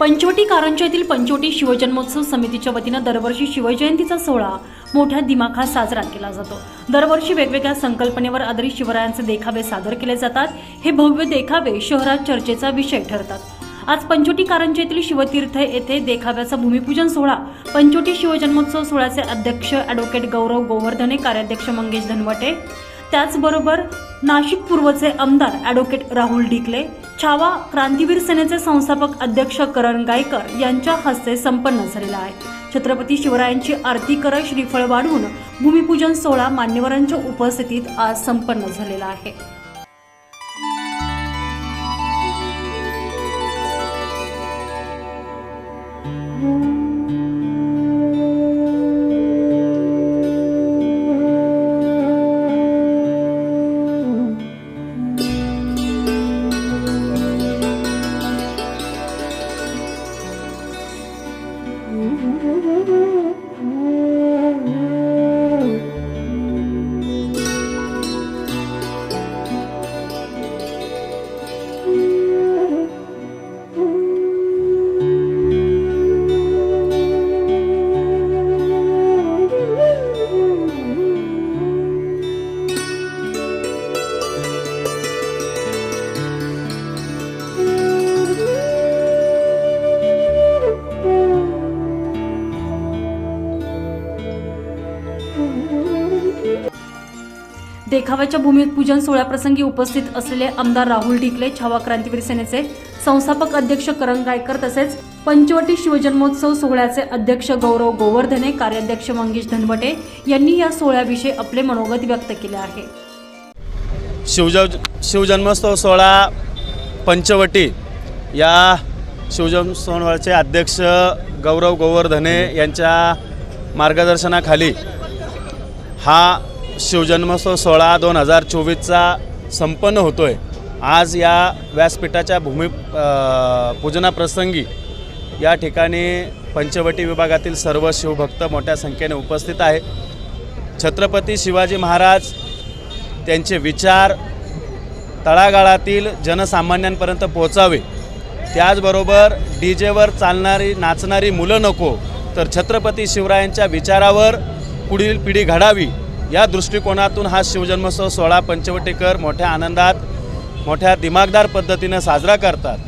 पंचवटी कारंजा येथील पंचवटी शिवजन्मोत्सव समितीच्या वतीनं दरवर्षी शिवजयंतीचा सोहळा मोठ्या दिमाखात साजरा केला जातो. दरवर्षी वेगवेगळ्या संकल्पनेवर आधारित शिवरायांचे देखावे सादर केले जातात. हे भव्य देखावे शहरात चर्चेचा विषय ठरतात. आज पंचवटी कारंजा येथील शिवतीर्थ येथे देखाव्याचा भूमिपूजन सोहळा पंचवटी शिवजन्मोत्सव सोहळ्याचे अध्यक्ष ॲडव्होकेट गौरव गोवर्धने कार्याध्यक्ष मंगेश धनवटे त्याचबरोबर नाशिक पूर्वचे आमदार ॲडव्होकेट राहुल ढिकले छावा क्रांतीवीर सेनेचे संस्थापक अध्यक्ष करण गायकर यांच्या हस्ते संपन्न झालेला आहे. छत्रपती शिवरायांची आरती करत श्रीफळ वाढवून भूमिपूजन सोहळा मान्यवरांच्या उपस्थितीत आज संपन्न झालेला आहे. देखाव्याच्या भूमिपूजन सोहळ्याप्रसंगी उपस्थित असलेले आमदार राहुल ढिकले छावा क्रांतीवीर सेनेचे संस्थापक अध्यक्ष करण गायकर तसेच पंचवटी शिवजन्मोत्सव सोहळ्याचे अध्यक्ष गौरव गोवर्धने कार्याध्यक्ष मंगेश धनवटे यांनी या सोहळ्याविषयी आपले मनोगत व्यक्त केले आहे. शिवज शिवजन्मोत्सव सोहळा पंचवटी या शिवजन्म सोहळ्याचे अध्यक्ष गौरव गोवर्धने यांच्या मार्गदर्शनाखाली हा शिवजन्मोत्सव सोहळा दोन हजार चोवीसचा संपन्न होतो आहे आज या व्यासपीठाच्या भूमी पूजनाप्रसंगी या ठिकाणी पंचवटी विभागातील सर्व शिवभक्त मोठ्या संख्येने उपस्थित आहे छत्रपती शिवाजी महाराज त्यांचे विचार तळागाळातील जनसामान्यांपर्यंत पोहोचावे. त्याचबरोबर डी जेवर चालणारी नाचणारी मुलं नको तर छत्रपती शिवरायांच्या विचारावर पुढील पिढी घडावी. या दृष्टिकोनातून हा शिवजन्मोत्सव सोहळा पंचवटीकर मोठ्या आनंदात मोठ्या दिमागदार पद्धतीनं साजरा करतात.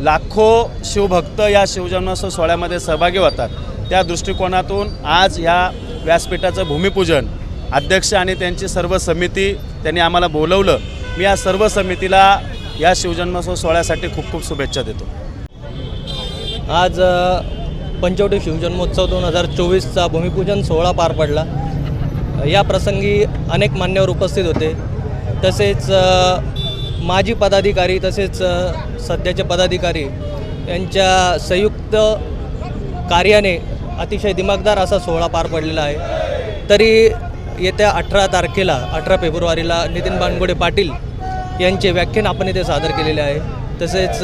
लाखो शिवभक्त या शिवजन्मोत्सव सोहळ्यामध्ये सहभागी होतात. त्या दृष्टिकोनातून आज या व्यासपीठाचं भूमिपूजन अध्यक्ष आणि त्यांची सर्व समिती त्यांनी आम्हाला बोलवलं. मी या सर्व समितीला या शिवजन्मोत्सव सोहळ्यासाठी खूप खूप शुभेच्छा देतो. आज पंचवटी शिवजन्मोत्सव दोन हजार चोवीसचा भूमिपूजन सोहळा पार पडला. या प्रसंगी अनेक मान्यवर उपस्थित होते. तसेच माजी पदाधिकारी तसेच सध्याचे पदाधिकारी यांच्या संयुक्त कार्याने अतिशय दिमागदार असा सोहळा पार पडलेला आहे. तरी येत्या अठरा तारखेला अठरा फेब्रुवारीला नितीन बानगोडे पाटील यांचे व्याख्यान आपण इथे सादर केलेले आहे. तसेच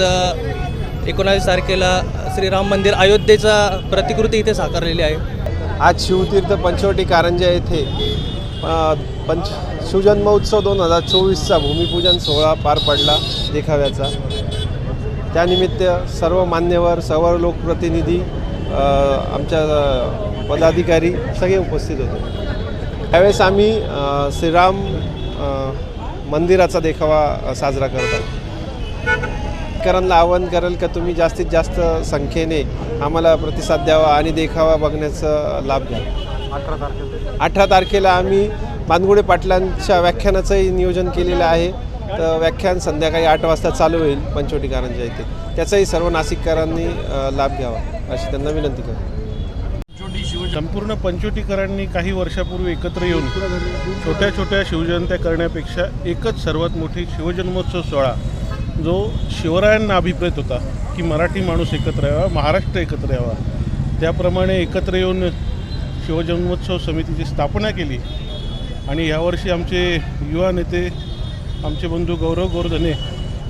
एकोणावीस तारखेला श्रीराम मंदिर अयोध्येचा प्रतिकृती इथे साकारलेली आहे. आज शिवतीर्थ पंचवटी कारंजा येथे पंच पंच शिवजन्मोत्सव दोन हजार चोवीसचा भूमिपूजन सोहळा पार पडला देखाव्याचा. त्यानिमित्त सर्व मान्यवर सर्व लोकप्रतिनिधी आमच्या पदाधिकारी सगळे उपस्थित होते. त्यावेळेस आम्ही श्रीराम मंदिराचा देखावा साजरा करतो करांना आवाहन करेल का तुम्ही जास्तीत जास्त संख्येने आम्हाला प्रतिसाद द्यावा आणि देखावा बघण्याचा लाभ घ्या. अठरा तारखेला. अठरा तारखेला आम्ही बांदगुडे पाटलांच्या व्याख्यानाचंही नियोजन केलेलं आहे. तर व्याख्यान संध्याकाळी आठ वाजता चालू होईल पंचवटी कारंजा येथे त्याचाही सर्व नाशिककरांनी लाभ घ्यावा. अशी त्यांना विनंती करतो. संपूर्ण पंचवटीकरांनी काही वर्षापूर्वी एकत्र येऊन छोट्या छोट्या शिवजयंत्या करण्यापेक्षा एकच सर्वात मोठी शिवजन्मोत्सव सोहळा जो शिवरायांना अभिप्रेत होता की मराठी माणूस एकत्र यावा महाराष्ट्र एकत्र यावा त्याप्रमाणे एकत्र येऊन शिवजन्मोत्सव समितीची स्थापना केली. आणि यावर्षी आमचे युवा नेते आमचे बंधू गौरव गोरधने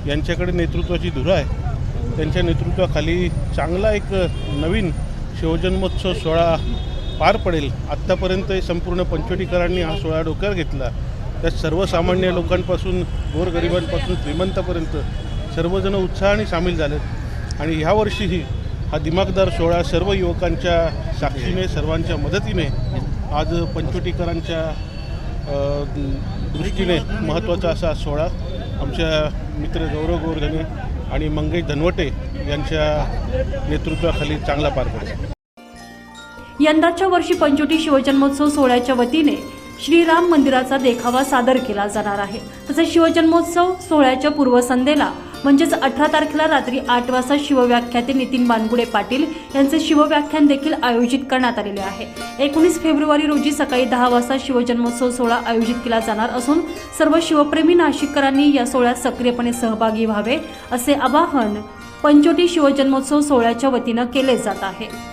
यांच्याकडे नेतृत्वाची धुरा आहे. त्यांच्या नेतृत्वाखाली चांगला एक नवीन शिवजन्मोत्सव सोहळा पार पडेल. आत्तापर्यंत संपूर्ण पंचवटीकरांनी हा सोहळा डोक्यावर घेतला. त्या सर्वसामान्य लोकांपासून गोरगरिबांपासून श्रीमंतापर्यंत सर्वजण उत्साहाने सामील झाले. आणि ह्यावर्षीही हा दिमागदार सोहळा सर्व युवकांच्या साक्षीने सर्वांच्या मदतीने आज पंचवटीकरांच्या दृष्टीने महत्त्वाचा असा सोहळा आमच्या मित्र गौरव गोरधने आणि मंगेश धनवटे यांच्या नेतृत्वाखाली चांगला पार पडतो यंदाच्या वर्षी पंचोटी शिवजन्मोत्सव सोहळ्याच्या वतीने श्रीराम मंदिराचा देखावा सादर केला जाणार आहे. तसेच शिवजन्मोत्सव सोहळ्याच्या पूर्वसंध्येला म्हणजेच अठरा तारखेला रात्री आठ वाजता शिवव्याख्याते नितीन बानगुडे पाटील यांचे शिवव्याख्यान देखील आयोजित करण्यात आलेले आहे. एकोणीस फेब्रुवारी रोजी सकाळी दहा वाजता शिवजन्मोत्सव सोहळा आयोजित केला जाणार असून सर्व शिवप्रेमी नाशिककरांनी या सोहळ्यात सक्रियपणे सहभागी व्हावे असे आवाहन पंचोटी शिवजन्मोत्सव सोहळ्याच्या वतीनं केले जात आहे.